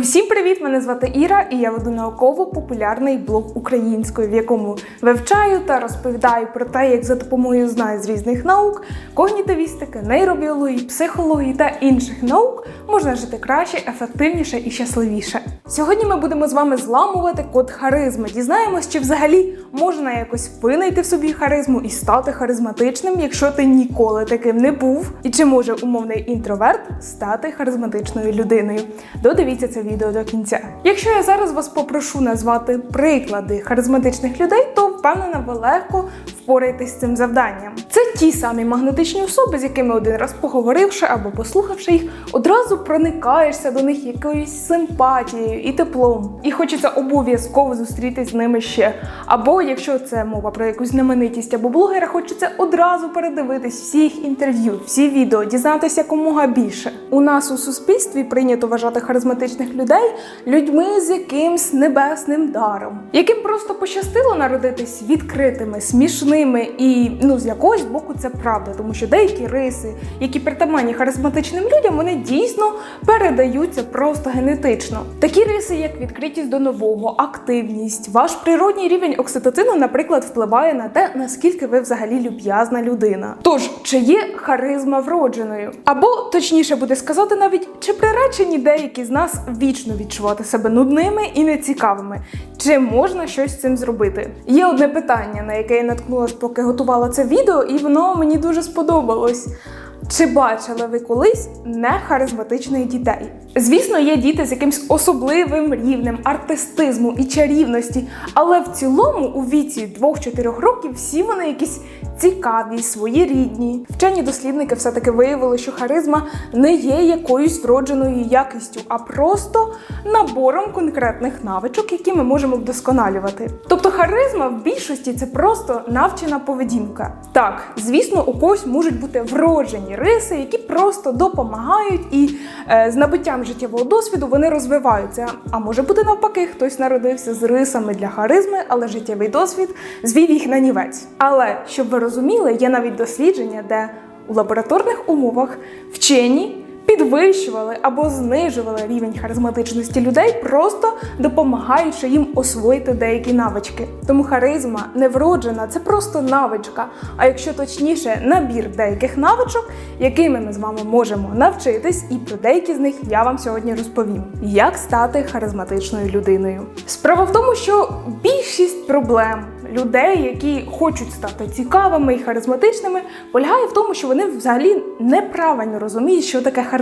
Всім привіт! Мене звати Іра, і я веду науково-популярний блог українською, в якому вивчаю та розповідаю про те, як за допомогою знань з різних наук, когнітивістики, нейробіології, психології та інших наук можна жити краще, ефективніше і щасливіше. Сьогодні ми будемо з вами зламувати код харизми. Дізнаємось, чи взагалі можна якось винайти в собі харизму і стати харизматичним, якщо ти ніколи таким не був, і чи може умовний інтроверт стати харизматичною людиною. Додивіться це відео до кінця. Якщо я зараз вас попрошу назвати приклади харизматичних людей, то впевнена, ви легко впораєтесь з цим завданням. Це ті самі магнетичні особи, з якими один раз поговоривши або послухавши їх, одразу проникаєшся до них якоюсь симпатією і теплом. І хочеться обов'язково зустрітись з ними ще. Або якщо це мова про якусь знаменитість або блогера, хочеться одразу передивитись всі їх інтерв'ю, всі відео, дізнатися якомога більше. У нас у суспільстві прийнято вважати харизматичних людей людьми з якимсь небесним даром, яким просто пощастило народитись відкритими, смішними і ну з якогось боку це правда, тому що деякі риси, які притаманні харизматичним людям, вони дійсно передаються просто генетично. Такі риси, як відкритість до нового, активність, ваш природній рівень окситоцину, наприклад, впливає на те, наскільки ви взагалі люб'язна людина. Тож, чи є харизма вродженою? Або точніше буде сказати, навіть чи приречені деякі з нас вічно відчувати себе нудними і нецікавими? Чи можна щось з цим зробити? Є одне питання, на яке я наткнулася, поки готувала це відео, і воно мені дуже сподобалось. Чи бачили ви колись нехаризматичних дітей? Звісно, є діти з якимсь особливим рівнем артистизму і чарівності, але в цілому у віці 2-4 років всі вони якісь цікаві, своєрідні. Вчені дослідники все-таки виявили, що харизма не є якоюсь вродженою якістю, а просто набором конкретних навичок, які ми можемо вдосконалювати. Тобто харизма в більшості це просто навчена поведінка. Так, звісно, у когось можуть бути вроджені риси, які просто допомагають, і е, з набуттям життєвого досвіду вони розвиваються. А може бути навпаки, хтось народився з рисами для харизми, але життєвий досвід звів їх на нівець. Але щоб ви розуміли, є навіть дослідження, де у лабораторних умовах вчені підвищували або знижували рівень харизматичності людей, просто допомагаючи їм освоїти деякі навички. Тому харизма не вроджена, це просто навичка. А якщо точніше, набір деяких навичок, якими ми з вами можемо навчитись, і про деякі з них я вам сьогодні розповім. Як стати харизматичною людиною? Справа в тому, що більшість проблем людей, які хочуть стати цікавими і харизматичними, полягає в тому, що вони взагалі неправильно розуміють, що таке харизма.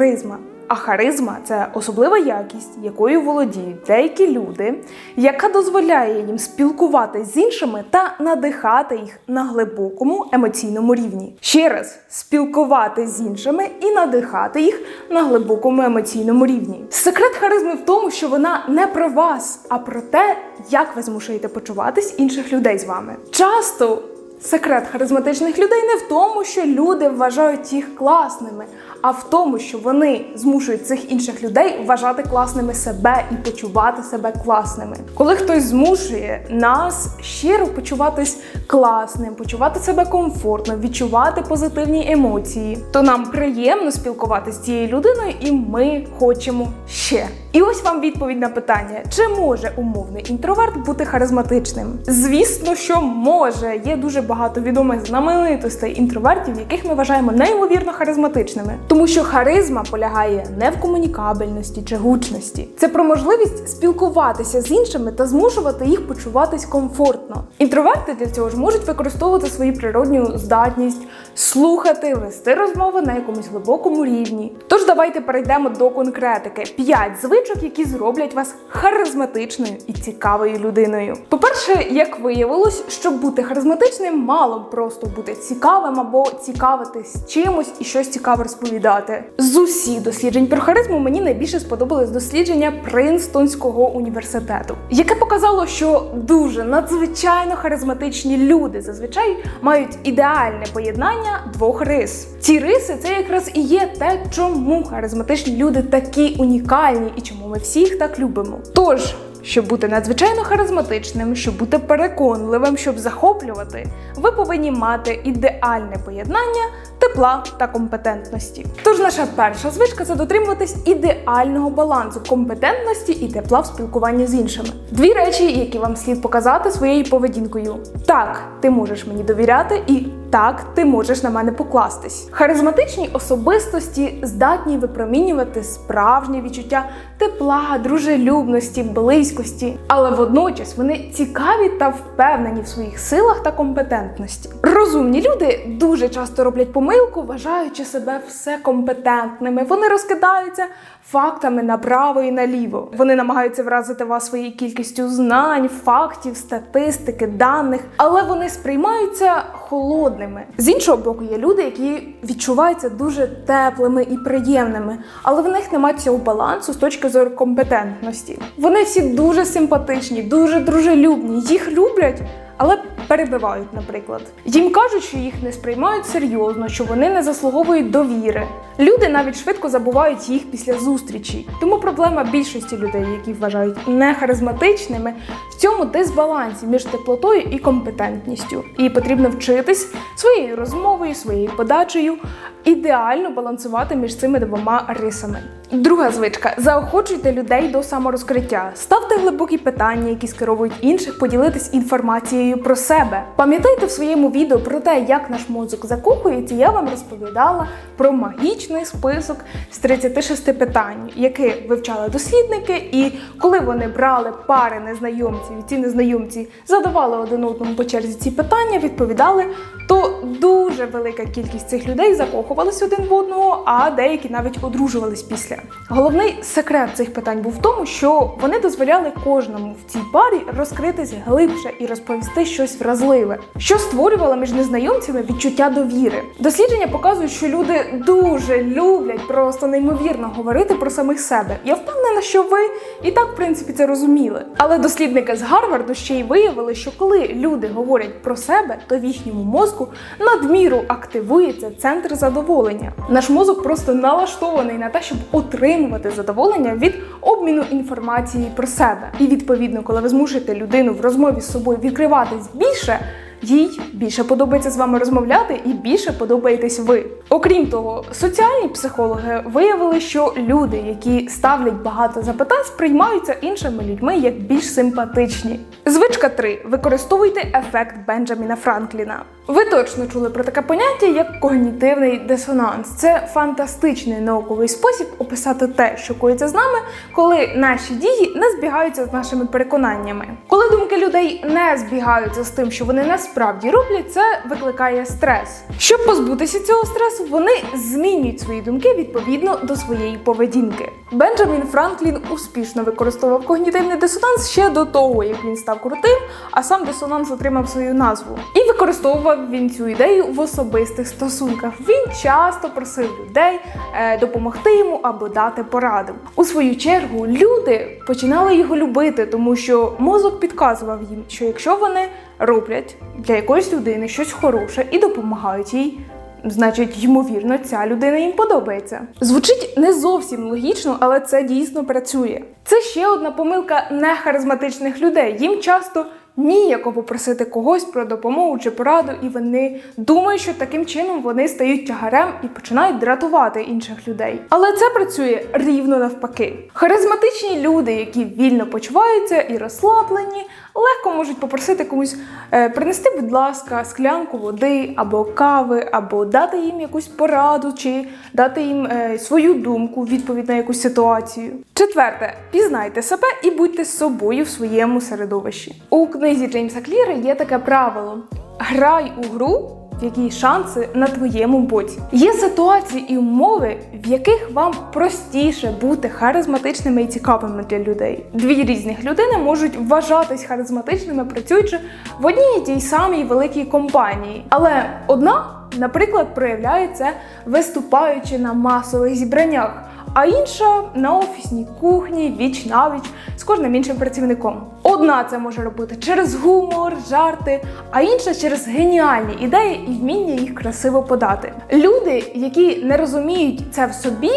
А харизма це особлива якість, якою володіють деякі люди, яка дозволяє їм спілкуватися з іншими та надихати їх на глибокому емоційному рівні. Ще раз спілкувати з іншими і надихати їх на глибокому емоційному рівні. Секрет харизми в тому, що вона не про вас, а про те, як ви змушуєте почуватись інших людей з вами. Часто секрет харизматичних людей не в тому, що люди вважають їх класними, а в тому, що вони змушують цих інших людей вважати класними себе і почувати себе класними. Коли хтось змушує нас щиро почуватись класним, почувати себе комфортно, відчувати позитивні емоції, то нам приємно спілкуватися з цією людиною, і ми хочемо ще. І ось вам відповідь на питання: чи може умовний інтроверт бути харизматичним? Звісно, що може. Є дуже багато відомих знаменитостей інтровертів, яких ми вважаємо неймовірно харизматичними. Тому що харизма полягає не в комунікабельності чи гучності. Це про можливість спілкуватися з іншими та змушувати їх почуватись комфортно. Інтроверти для цього ж можуть використовувати свою природню здатність слухати, вести розмови на якомусь глибокому рівні. Тож давайте перейдемо до конкретики: п'ять звичок, які зроблять вас харизматичною і цікавою людиною. По-перше, як виявилось, щоб бути харизматичним, мало просто бути цікавим або цікавитись чимось і щось цікаве розповідати. З усіх досліджень про харизму мені найбільше сподобалось дослідження Принстонського університету, яке показало, що дуже надзвичайно харизматичні люди зазвичай мають ідеальне поєднання двох рис. Ці риси це якраз і є те, чому харизматичні люди такі унікальні і чому ми всіх так любимо. Тож Щоб бути надзвичайно харизматичним, щоб бути переконливим, щоб захоплювати, ви повинні мати ідеальне поєднання тепла та компетентності. Тож наша перша звичка це дотримуватись ідеального балансу компетентності і тепла в спілкуванні з іншими. Дві речі, які вам слід показати своєю поведінкою. Так, ти можеш мені довіряти, і так, ти можеш на мене покластись. Харизматичні особистості здатні випромінювати справжнє відчуття тепла, дружелюбності, близькості, але водночас вони цікаві та впевнені в своїх силах та компетентності. Розумні люди дуже часто роблять помилку, вважаючи себе всекомпетентними. Вони розкидаються фактами направо і наліво. Вони намагаються вразити вас своєю кількістю знань, фактів, статистики, даних, але вони сприймаються холодними. З іншого боку, є люди, які відчуваються дуже теплими і приємними, але в них немає цього балансу з точки зору компетентності. Вони всі дуже симпатичні, дуже дружелюбні, їх люблять. Але перебивають, наприклад. Їм кажуть, що їх не сприймають серйозно, що вони не заслуговують довіри. Люди навіть швидко забувають їх після зустрічі. Тому проблема більшості людей, які вважають нехаризматичними, в цьому дисбалансі між теплотою і компетентністю. І потрібно вчитись своєю розмовою, своєю подачею ідеально балансувати між цими двома рисами. Друга звичка: заохочуйте людей до саморозкриття. Ставте глибокі питання, які скеровують інших, поділитись інформацією про себе. Пам'ятайте в своєму відео про те, як наш мозок закохується, я вам розповідала про магічний список з 36 питань, які вивчали дослідники, і коли вони брали пари незнайомців, і ці незнайомці задавали один одному по черзі ці питання, відповідали, то дуже велика кількість цих людей закохувалися один в одного, а деякі навіть одружувались після. Головний секрет цих питань був в тому, що вони дозволяли кожному в цій парі розкритись глибше і розповісти щось вразливе, що створювало між незнайомцями відчуття довіри. Дослідження показують, що люди дуже люблять просто неймовірно говорити про самих себе. Я впевнена, що ви і так, в принципі, це розуміли. Але дослідники з Гарварду ще й виявили, що коли люди говорять про себе, то в їхньому мозку надміру активується центр задоволення. Наш мозок просто налаштований на те, щоб отримувати задоволення від обміну інформації про себе. І відповідно, коли ви змушуєте людину в розмові з собою відкриватись більше. Їй більше подобається з вами розмовляти і більше подобаєтесь ви. Окрім того, соціальні психологи виявили, що люди, які ставлять багато запитань, сприймаються іншими людьми як більш симпатичні. Звичка 3. Використовуйте ефект Бенджаміна Франкліна. Ви точно чули про таке поняття як когнітивний дисонанс. Це фантастичний науковий спосіб описати те, що коїться з нами, коли наші дії не збігаються з нашими переконаннями. Коли думки людей не збігаються з тим, що вони насправді роблять, це викликає стрес. Щоб позбутися цього стресу, вони змінюють свої думки відповідно до своєї поведінки. Бенджамін Франклін успішно використовував когнітивний дисонанс ще до того, як він став крутим, а сам дисонанс отримав свою назву. І використовував він цю ідею в особистих стосунках. Він часто просив людей е, допомогти йому або дати пораду. У свою чергу люди починали його любити, тому що мозок підказував їм, що якщо вони роблять для якоїсь людини щось хороше і допомагають їй. Значить, ймовірно, ця людина їм подобається. Звучить не зовсім логічно, але це дійсно працює. Це ще одна помилка нехаризматичних людей. Їм часто ніяко попросити когось про допомогу чи пораду, і вони думають, що таким чином вони стають тягарем і починають дратувати інших людей. Але це працює рівно навпаки. Харизматичні люди, які вільно почуваються і розслаблені, легко можуть попросити комусь е, принести, будь ласка, склянку води або кави, або дати їм якусь пораду, чи дати їм е, свою думку відповідь на якусь ситуацію. Четверте, пізнайте себе і будьте собою в своєму середовищі. У книзі Джеймса Кліра є таке правило: грай у гру. В якій шанси на твоєму боці? Є ситуації і умови, в яких вам простіше бути харизматичними і цікавими для людей. Дві різних людини можуть вважатись харизматичними, працюючи в одній і тій самій великій компанії, але одна, наприклад, проявляє це виступаючи на масових зібраннях а інша на офісній кухні, віч навіч з кожним іншим працівником. Одна це може робити через гумор, жарти, а інша через геніальні ідеї і вміння їх красиво подати. Люди, які не розуміють це в собі.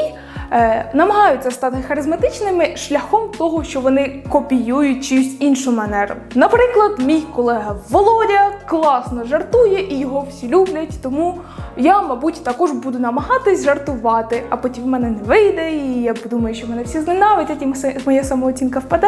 Е, намагаються стати харизматичними шляхом того, що вони копіюють чиюсь іншу манеру. Наприклад, мій колега Володя класно жартує і його всі люблять, тому я, мабуть, також буду намагатись жартувати, а потім в мене не вийде, і я подумаю, що мене всі зненавидять, і моя- самооцінка впаде.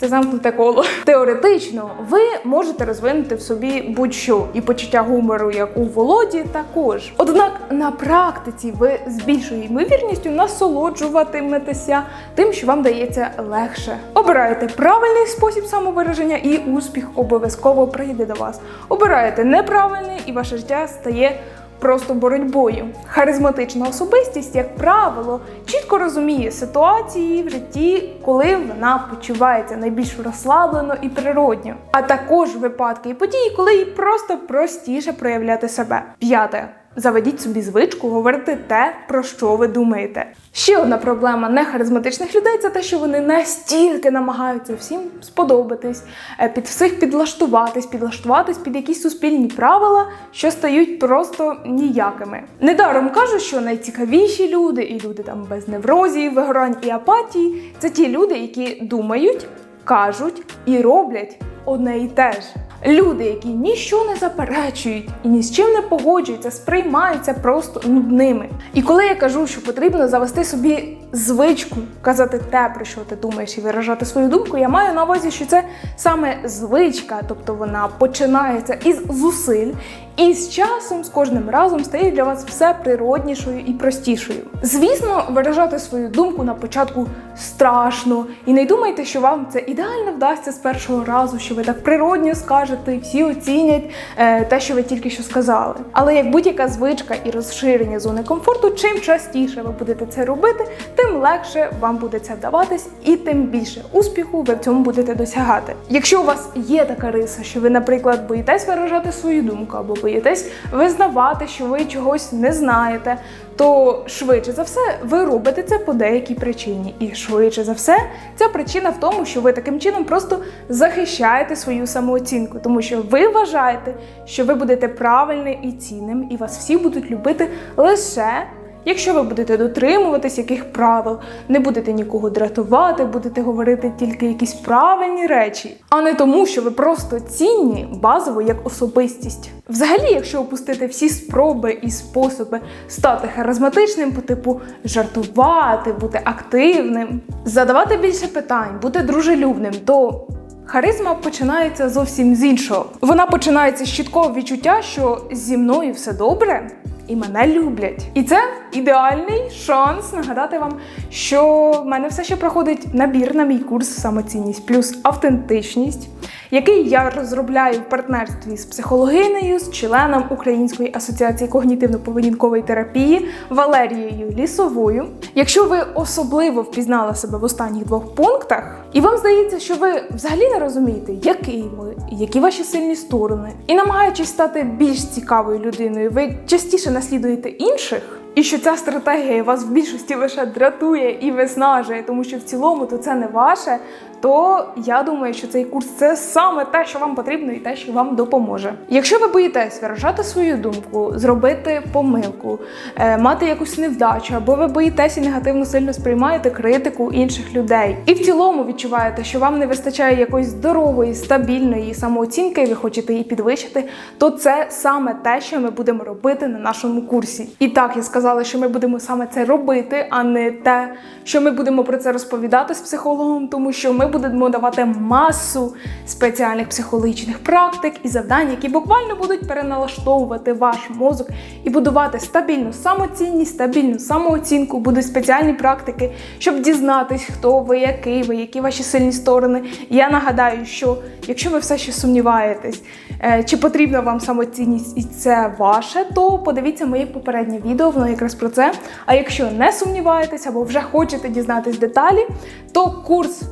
Це замкнуте коло. Теоретично, ви можете розвинути в собі будь-що і почуття гумору, як у Володі, також. Однак на практиці ви з більшою ймовірністю насолоджуватиметеся тим, що вам дається легше. Обирайте правильний спосіб самовираження, і успіх обов'язково прийде до вас. Обираєте неправильний, і ваше життя стає просто боротьбою. Харизматична особистість, як правило, чітко розуміє ситуації в житті, коли вона почувається найбільш розслаблено і природньо, а також випадки і події, коли їй просто простіше проявляти себе. П'яте. Заведіть собі звичку говорити те, про що ви думаєте. Ще одна проблема нехаризматичних людей це те, що вони настільки намагаються всім сподобатись, е, під всіх підлаштуватись, підлаштуватись під якісь суспільні правила, що стають просто ніякими. Недаром кажу, що найцікавіші люди і люди там без неврозів, вигорань і апатії це ті люди, які думають, кажуть і роблять одне і те ж. Люди, які ніщо не заперечують і ні з чим не погоджуються, сприймаються просто нудними. І коли я кажу, що потрібно завести собі звичку казати те, про що ти думаєш, і виражати свою думку, я маю на увазі, що це саме звичка, тобто вона починається із зусиль, і з часом, з кожним разом стає для вас все природнішою і простішою. Звісно, виражати свою думку на початку страшно, і не думайте, що вам це ідеально вдасться з першого разу, що ви так природньо скажете, всі оцінять е, те, що ви тільки що сказали. Але як будь-яка звичка і розширення зони комфорту, чим частіше ви будете це робити, тим легше вам буде це вдаватись, і тим більше успіху ви в цьому будете досягати. Якщо у вас є така риса, що ви, наприклад, боїтесь виражати свою думку або боїтесь визнавати, що ви чогось не знаєте, то швидше за все ви робите це по деякій причині. І швидше за все, ця причина в тому, що ви таким чином просто захищаєте свою самооцінку, тому що ви вважаєте, що ви будете правильним і цінним, і вас всі будуть любити лише. Якщо ви будете дотримуватись яких правил, не будете нікого дратувати, будете говорити тільки якісь правильні речі, а не тому, що ви просто цінні базово як особистість. Взагалі, якщо опустити всі спроби і способи стати харизматичним, по типу жартувати, бути активним, задавати більше питань, бути дружелюбним, то Харизма починається зовсім з іншого. Вона починається з чіткого відчуття, що зі мною все добре і мене люблять. І це ідеальний шанс нагадати вам, що в мене все ще проходить набір на мій курс самоцінність плюс автентичність, який я розробляю в партнерстві з психологинею, з членом Української асоціації когнітивно-поведінкової терапії Валерією Лісовою. Якщо ви особливо впізнали себе в останніх двох пунктах, і вам здається, що ви взагалі не розумієте, який ви, які ваші сильні сторони, і намагаючись стати більш цікавою людиною, ви частіше наслідуєте інших. І що ця стратегія вас в більшості лише дратує і виснажує, тому що в цілому то це не ваше. То я думаю, що цей курс це саме те, що вам потрібно, і те, що вам допоможе. Якщо ви боїтесь виражати свою думку, зробити помилку, е, мати якусь невдачу, або ви боїтесь і негативно сильно сприймаєте критику інших людей, і в цілому відчуваєте, що вам не вистачає якоїсь здорової, стабільної самооцінки, і ви хочете її підвищити, то це саме те, що ми будемо робити на нашому курсі. І так я сказала, що ми будемо саме це робити, а не те, що ми будемо про це розповідати з психологом, тому що ми будемо давати масу спеціальних психологічних практик і завдань, які буквально будуть переналаштовувати ваш мозок і будувати стабільну самоцінність, стабільну самооцінку. Будуть спеціальні практики, щоб дізнатись, хто ви, який ви, які ваші сильні сторони. Я нагадаю, що якщо ви все ще сумніваєтесь, е, чи потрібна вам самоцінність і це ваше, то подивіться моє попереднє відео, воно якраз про це. А якщо не сумніваєтесь або вже хочете дізнатись деталі, то курс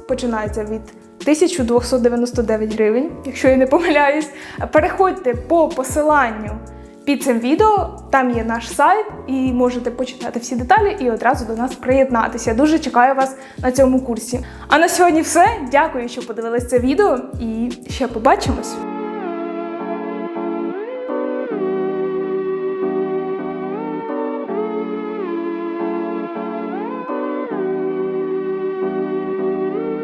починається від 1299 гривень, якщо я не помиляюсь. Переходьте по посиланню під цим відео, там є наш сайт, і можете почитати всі деталі і одразу до нас приєднатися. Дуже чекаю вас на цьому курсі. А на сьогодні все. Дякую, що подивилися це відео, і ще побачимось.